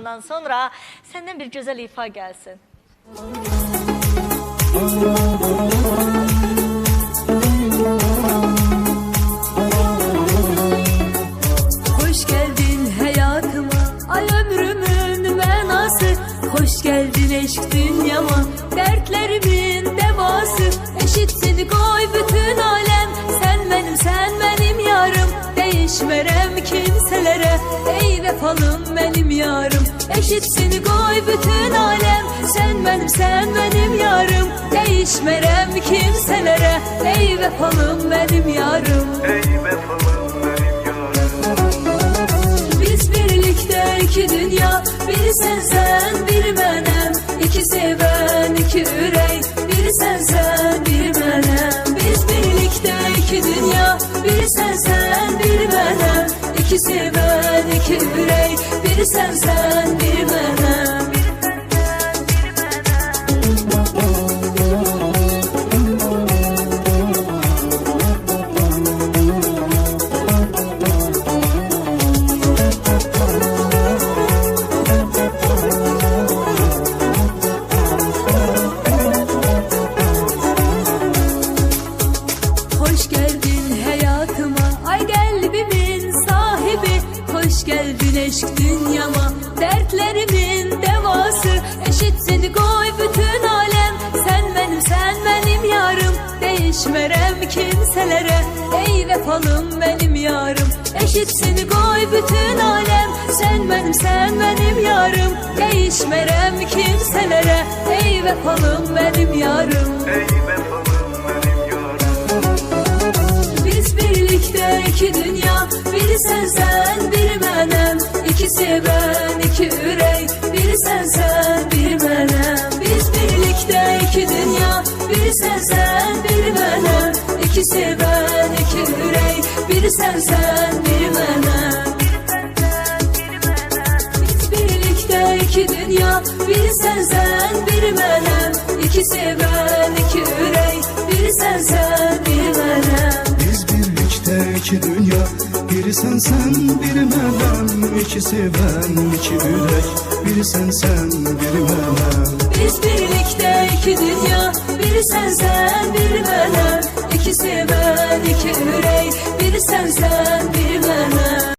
Ondan sonra senden bir güzel ifa gelsin. Hoş geldin hayatıma Ay ömrümün menası. Hoş geldin eşk dünyama Dertlerimin devası. Eşitsin koy bütün alem Sen benim sen benim yarım. Değişmerem kimselere Ey vefalım benim yarım. Eşitsin koy bütün alem. Sen benim sen benim yarım. Değişmerem kimselere. Ey vefalım benim yarım. Ey vefalım benim yarım. Biz birlikte iki dünya. Biri sen sen İki seven iki ürey Biri sen sen biri benim eşk dünyama Dertlerimin devası. Eşitsin koy bütün alem Sen benim sen benim yarım. Değişmerem kimselere Ey vefalım benim yarım. Eşitsin koy bütün alem Sen benim sen benim yarım. Değişmerem kimselere Ey vefalım benim yarım. Ey vefalım benim yarım. Biz birlikte iki dünya Biri sen sen biri Ben iki ürey Biri sen biri benim. Biz birlikte iki dünya. Biri sen biri benim. İkisi ben iki ürey Biri sen biri benim. Biz birlikte iki dünya. Biri sen biri benim. İkisi ben iki ürey Biri sen iki dünya. Biri sen sen biri melem İkisi ben iki yürek. Biri sen sen biri melem Biz birlikte iki dünya. Biri sen sen biri benim İkisi ben iki ürey Biri sen sen biri benim